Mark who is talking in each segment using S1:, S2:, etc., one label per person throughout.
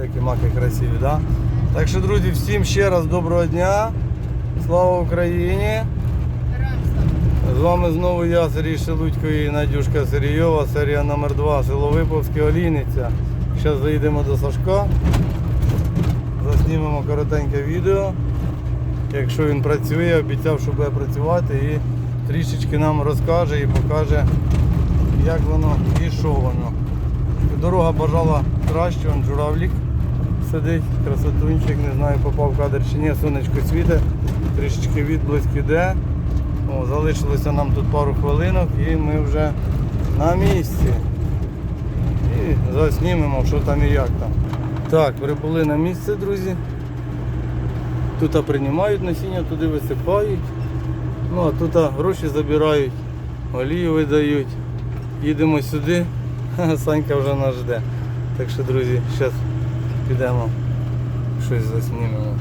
S1: Які маки красиві, да? Так що, друзі, всім ще раз доброго дня. Слава Україні! З вами знову я, Сергій Шелудько і Надюшка Сергійова, серія номер 2 село Виповське, Олійниця. Зараз заїдемо до Сашка, заснімемо коротеньке відео. Якщо він працює, обіцяв, що буде працювати і трішечки нам розкаже і покаже, як воно і що воно. Дорога бажала краще, он журавлік сидить, красотунчик, не знаю, попав в кадр чи ні, сонечко світе, трішечки відблиск іде. О, залишилося нам тут пару хвилинок і ми вже на місці. І заснімемо, що там і як там. Так, прибули на місце, друзі. Тут приймають насіння, туди висипають. Ну а тут гроші забирають, олію видають. Їдемо сюди. Санька вже нас жде. Так що, друзі, зараз підемо щось заснімемо.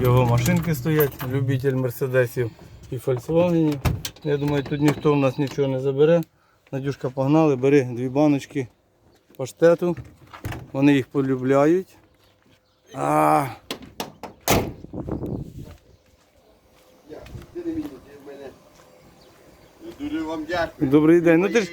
S1: Його машинки стоять, любитель мерседесів і фольксвагенів. Я думаю, тут ніхто в нас нічого не забере. Надюшка погнали, бери дві баночки паштету. Вони їх полюбляють. А,
S2: вам дякую.
S1: добрий день. Ну ти ж,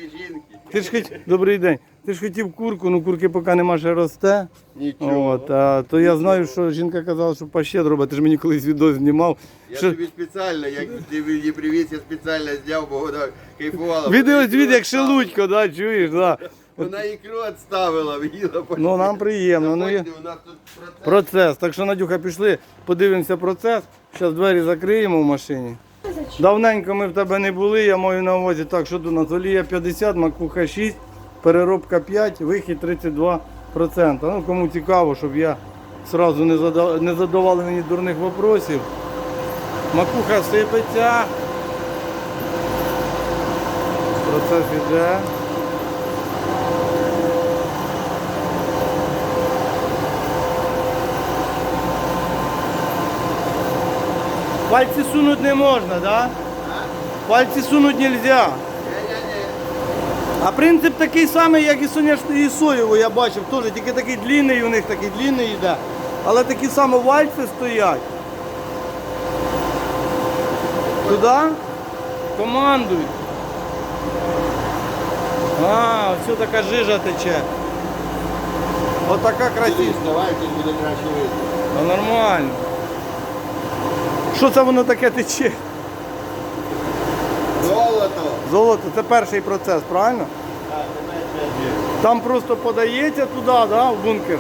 S1: ти ж хоч, добрий день. Ти ж хотів курку, ну курки поки нема ще росте.
S2: Нічого.
S1: От, а, то я знаю, що жінка казала, що пащет робить. Ти ж мені колись відео знімав.
S2: Я
S1: Що...
S2: тобі спеціально, як ти мені привіз, я спеціально зняв, бо вона кайфувала.
S1: Відео звід як шелудько, да, чуєш, да.
S2: Вона ікру відставила, їла.
S1: Ну нам приємно. Ну, я...
S2: У нас тут процес.
S1: Процес. Так що, Надюха, пішли, подивимося процес. Зараз двері закриємо в машині. Давненько ми в тебе не були, я маю на увазі так, що тут у нас олія 50, макуха 6, переробка 5, вихід 32%. Ну, кому цікаво, щоб я сразу не, зада... не задавали мені дурних вопросів. Макуха сипеться. Процес іде. Пальці сунуть не можна, да? Пальці сунуть нельзя. А принцип такий самий, як і соняшний і соєвий, я бачив, теж тільки такий длинний у них такий длинний йде. Але такі самі вальці стоять. Туди командують. А, все така жижа тече. Отака
S2: вставай, тут буде краще видно.
S1: Нормально. Що це воно таке тече?
S2: Золото.
S1: Золото, це перший процес, правильно?
S2: Так,
S1: Там просто подається туди, да, в бункер.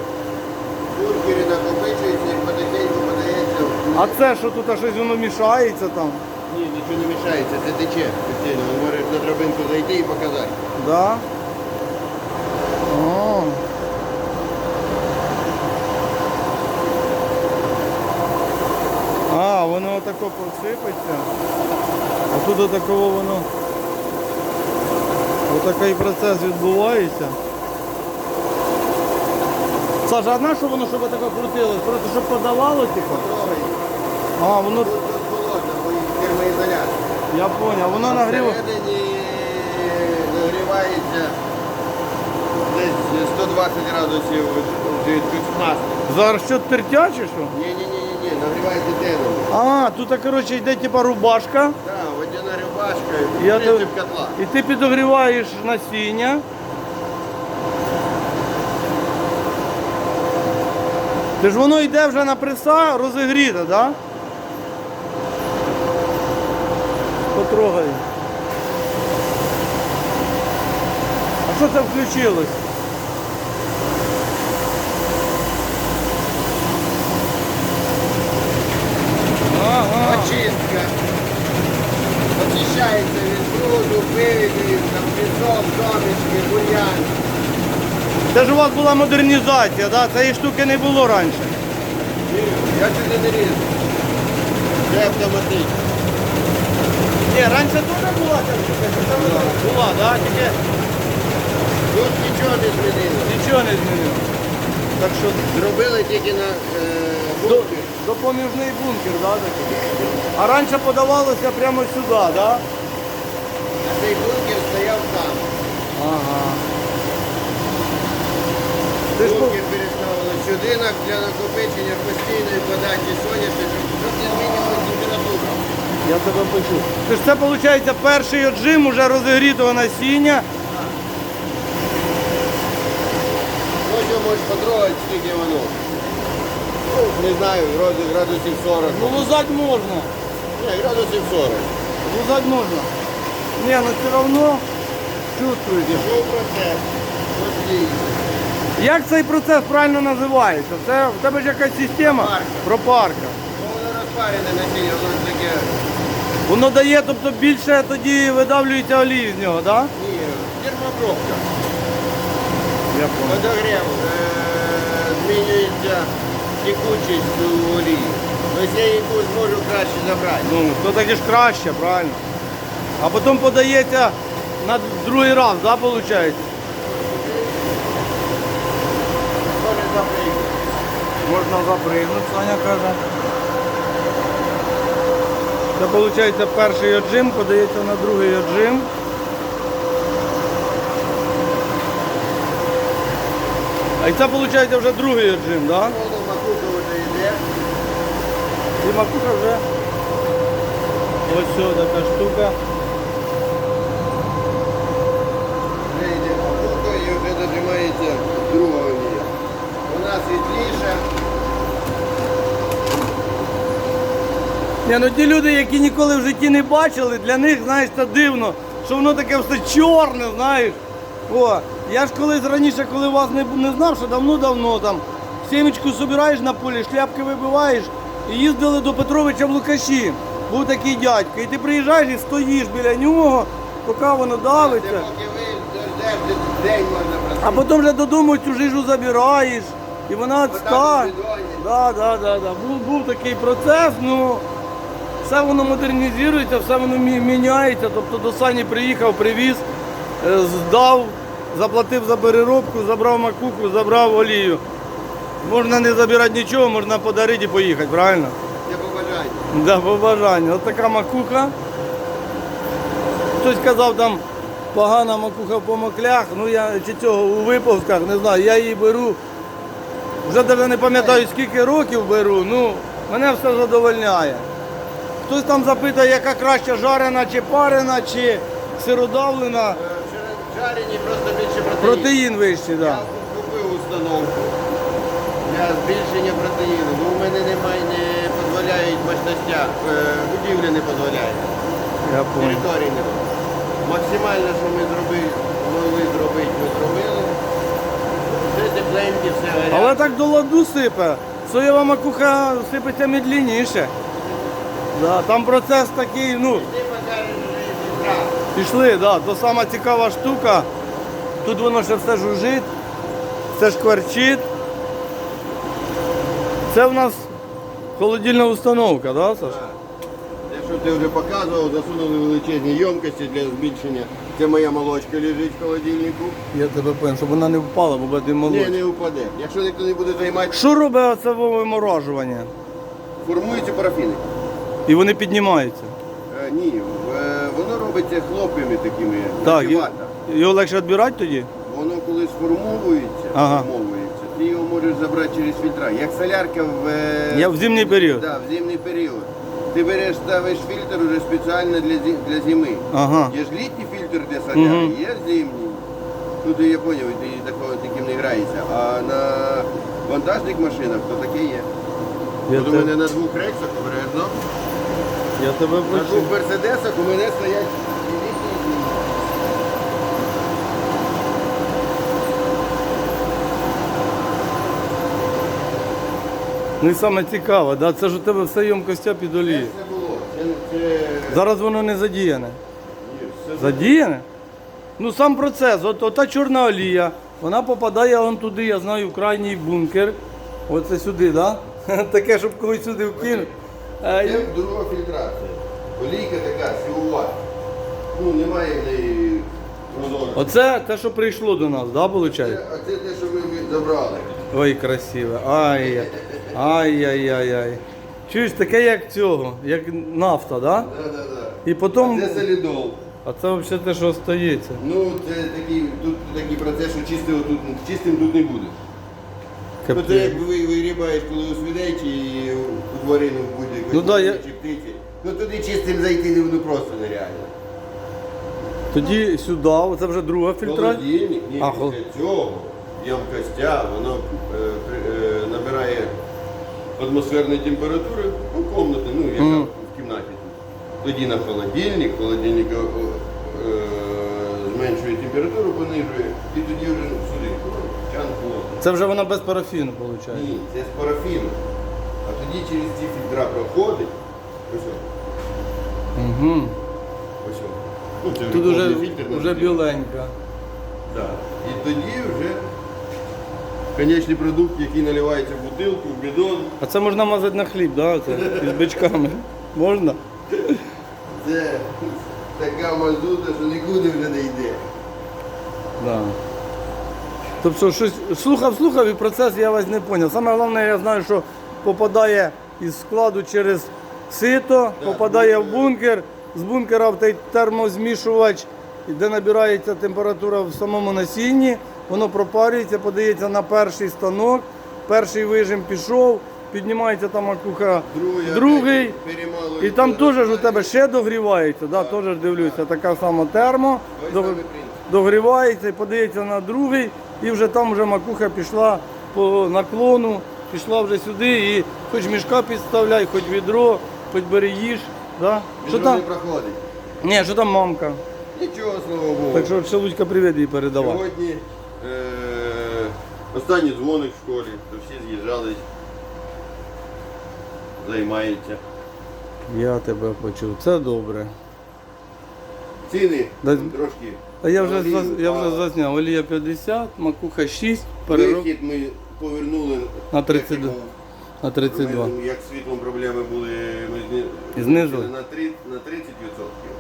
S2: бургери накопичуються і потихеньку подається. в-
S1: А це що тут а щось воно мішається там?
S2: Ні, нічого не мішається, це тече постійно. Можеш на драбинку зайти і показати.
S1: Да? О. А, отако посипеться. А тут отакого воно. Отакий процес відбувається. Саша, а на що воно, щоб таке крутилось? Просто щоб подавало, типу? А, воно. Я зрозумів, воно нагріває.
S2: Всередині нагрівається десь 120 градусів жидкість пластик.
S1: Зараз що тертя чи що?
S2: Ні, ні, нагрівається деном.
S1: А, тут коротше йде типа рубашка.
S2: Так, водяна рубашка,
S1: Я
S2: принцип
S1: до-
S2: котла.
S1: І ти підогріваєш насіння. Ти ж воно йде вже на преса розігріте, так? Да? Потрогай. А що це включилось? Це ж у вас була модернізація, да? цієї штуки не було раніше.
S2: Ні, Я сюди не різу. Це автоматично.
S1: Ні, раніше теж була ця штука, була, да? тільки
S2: Тут нічого не змінилося.
S1: нічого не змінило. Так що
S2: Зробили тільки на е,
S1: до,
S2: бункер.
S1: допоміжний бункер, да, такий? А раніше подавалося прямо сюди, да?
S2: Цей бункер там.
S1: Ага. Ти ж по-
S2: Бункер перестав будинок для накопичення постійної подачі соняшника, щоб не змінювалася температура.
S1: Я тебе почув. Тож це виходить перший отжим уже розігрітого насіння.
S2: Ось його можеш потрогати, скільки воно. Ну, не знаю, градусів, градусів 40.
S1: Ну лузать можна.
S2: Ні, градусів 40.
S1: Лузать можна. Ні, ну все одно чувствуєте.
S2: Пішов процес. Послій.
S1: Як цей процес правильно називається? Це в тебе ж якась система
S2: Пропарка.
S1: пропарка.
S2: Ну, воно розпарене насіння, воно ж таке.
S1: Воно дає, тобто більше тоді видавлюється олії з нього, так? Да?
S2: Ні, термопробка.
S1: Я понял.
S2: Подогрів е, змінюється текучість у олії. Тобто я яку зможу краще забрати.
S1: Ну, то таки ж краще, правильно. А потім подається на другий раз, так, да, виходить?
S2: Може запрыгнути.
S1: Можна запригнути, Саня каже. Це виходить перший отжим, подається на другий отжим. А і це виходить вже другий отжим, так? Да? І макуха вже. Ось все, така штука.
S2: Вже йде макуха і вже дожимається друга олія. Вона світліша.
S1: Ні, ну ті люди, які ніколи в житті не бачили, для них, знаєш, це дивно, що воно таке все чорне, знаєш. О, я ж колись раніше, коли вас не, не знав, що давно-давно там сімечку собираєш на полі, шляпки вибиваєш і їздили до Петровича в Лукаші. Був такий дядько. І ти приїжджаєш і стоїш біля нього, поки воно давиться. А потім вже додому цю жижу забираєш, і вона
S2: бідоні.
S1: Да, да, да, да. Був, був такий процес, ну все воно модернізується, все воно мі- міняється. Тобто до Сані приїхав, привіз, е, здав, заплатив за переробку, забрав макуху, забрав олію. Можна не забирати нічого, можна подарити і поїхати, правильно?
S2: Це побажання.
S1: Да, по бажанню. От така макуха. Хтось казав там погана макуха по маклях, ну я чи цього у виповзках, не знаю, я її беру. Вже навіть не пам'ятаю скільки років беру, ну мене все задовольняє. Хтось там запитає, яка краще жарена чи парена, чи сиродавлена.
S2: Е, Жарені просто більше протеїну.
S1: Протеїн вищий, так.
S2: Я купив установку для збільшення протеїну. Ну, у мене немає, не дозволяють мощностя, е, будівля не дозволяє,
S1: Да. Я
S2: території не. Максимально, що ми зробили, могли зробити, ми зробили. Все тепленьке, все гаряче.
S1: Але так до ладу сипе. Соєва макуха сипеться медленніше. Да, там процес такий, ну. Пішли, да. То сама цікава штука. Тут воно ще все жужить, все шкварчить. Це в нас холодильна установка, да, Саш?
S2: Якщо ти вже показував, засунули величезні ємкості для збільшення. Це моя молочка лежить в холодильнику.
S1: Я тебе певен, щоб вона не впала, бо буде
S2: Ні,
S1: молодь.
S2: не впаде. Якщо ніхто не буде займатися,
S1: Що робить оце виморожування?
S2: формуються парафіни.
S1: І вони піднімаються.
S2: Е, ні, е, воно робиться хлоп'ями такими.
S1: Так, і-
S2: вата.
S1: його легше відбирати тоді?
S2: Воно коли сформовується,
S1: Ага.
S2: сформовується, ти його можеш забрати через фільтра. Як солярка в, е,
S1: Я в зимній період.
S2: Да, в зимний період. Ти береш, ставиш фільтр уже спеціально для, зі- для зими.
S1: Ага.
S2: Є ж літній фільтр для соляри,
S1: Мгм.
S2: є зимній. Ну ти я зрозумів, ти такого таким не граєшся. А на вантажних машинах то таке є.
S1: Я,
S2: От у
S1: те-
S2: мене на двох рексах обережно.
S1: я тебе
S2: На
S1: почув.
S2: двох мерседесах у мене стоять і літні, і зимні.
S1: Ну і саме цікаве, да? це ж у тебе все ємкостя під олією.
S2: Це було. Це, це...
S1: Зараз воно не задіяне. Задіяне? Ну сам процес, от ота чорна олія, вона попадає он туди, я знаю, в крайній бункер. Оце сюди, так? Да? Таке, щоб когось сюди вкинути. Е,
S2: Це друга фільтрація. Олійка така, сілова. Ну, немає в неї прозору.
S1: Оце те, що прийшло до нас, да, виходить?
S2: А це те, що ми забрали.
S1: Ой, красиве. Ай. Ай-яй-яй-яй. Чуєш, таке як цього, як нафта, да?
S2: Да, да, да.
S1: І потім.
S2: А це солідол.
S1: А це взагалі те, що остається.
S2: Ну, це такий, тут такий процес, що чистого тут, чистим тут не буде. Ну,
S1: Капець.
S2: це як ви вигрібаєш, коли у свинечі і у тварину в будь-якій
S1: Ну, да, я-
S2: чи птиці. Ну туди чистим зайти не ну, просто нереально.
S1: Тоді сюди, оце вже друга фільтрація.
S2: Холодильник, ні,
S1: А,
S2: після
S1: хол-
S2: цього ємкостя, воно е, при- е, набирає атмосферної температури, ну, комнати, ну, яка
S1: Мгм.
S2: в кімнаті. Тоді на холодильник, холодильник е, е, зменшує температуру, понижує, і тоді вже сюди, чан холодний.
S1: Це вже вона без парафіну, виходить.
S2: Ні, це з парафіну. А тоді через ці фільтра проходить. Ось.
S1: Угу.
S2: Ось. Ну, це
S1: Тут
S2: повний
S1: вже,
S2: фільтр на
S1: вже біленька.
S2: Да. І тоді вже конечний продукт, який наливається в бутилку, в бидон,
S1: А це можна мазати на хліб, да? Це, із бичками. Можна?
S2: Це така мазута, що нікуди вже не йде.
S1: Да. Тобто щось слухав, слухав і процес я вас не зрозумів. Саме головне, я знаю, що попадає із складу через сито, попадає в бункер, з бункера в той термозмішувач, де набирається температура в самому насінні, воно пропарюється, подається на перший станок, перший вижим пішов, піднімається там макуха
S2: Другий,
S1: другий. І там теж ж у тебе ще догрівається, да, теж дивлюся, така сама термо, дог- догрівається і подається на другий, і вже там вже макуха пішла по наклону, пішла вже сюди, і хоч мішка підставляй, хоч відро, хоч бери їж. Да? Що там?
S2: не проходить.
S1: Ні, що там мамка?
S2: Нічого, слава Богу.
S1: Так що Шелудька привіт їй передавай.
S2: Сьогодні е- останній дзвоник в школі, то всі з'їжджались, займаються.
S1: Я тебе почув. Це добре.
S2: Ціни
S1: Да-
S2: трошки.
S1: А я вже,
S2: Олію,
S1: зас- я вже
S2: а
S1: засняв. Олія 50, макуха 6, перероб
S2: Вихід ми повернули
S1: На 32.
S2: як
S1: на 32.
S2: Ми, Як з світлом проблеми були, ми зні-
S1: знизили?
S2: на, 3, на 30%.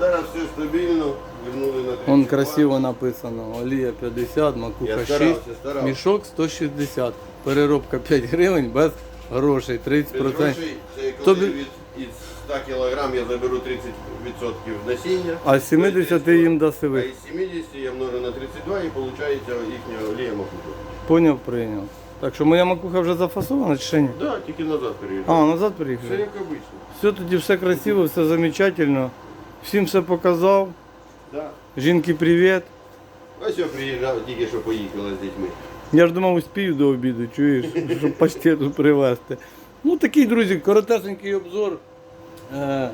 S2: Зараз все стабільно, вернули на 32.
S1: Вон красиво написано. Олія 50, макуха
S2: Я
S1: 6,
S2: старався, старався.
S1: мішок 160. Переробка 5 гривень без грошей, 30%.
S2: Без грошей, це коли
S1: Тобі-
S2: від, із 100 кг я заберу 30% насіння.
S1: А з 70 їм даси
S2: А
S1: ви.
S2: із 70 я множу на 32 і виходить їхня олія макуха.
S1: Поняв, прийняв. Так що моя макуха вже зафасована чи ще ні?
S2: Так, да, тільки назад переїжджаю.
S1: А, назад
S2: Все
S1: приїхали.
S2: як обично.
S1: Все тоді все красиво, все замечательно. Всім все показав.
S2: Да.
S1: Жінки, привіт.
S2: Ось я приїжджав, тільки що поїхала з дітьми.
S1: Я ж думав, успію до обіду, чуєш, щоб паштету привезти. Ну такий, друзі, коротесенький обзор. Е,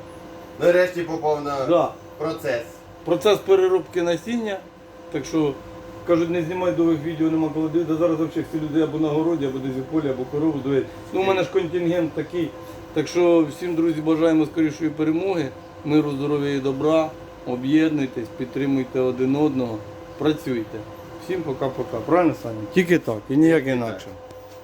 S2: Нарешті попав на
S1: да.
S2: процес.
S1: Процес переробки насіння. Так що, кажуть, не знімай довгих відео, нема коли дивитися. Зараз взагалі всі люди або на городі, або десь у полі, або корову доять. Ну, у мене ж контингент такий. Так що всім, друзі, бажаємо скорішої перемоги, миру, здоров'я і добра. Об'єднуйтесь, підтримуйте один одного, працюйте. Всім пока-пока. Правильно, Саня? Тільки так і ніяк інакше.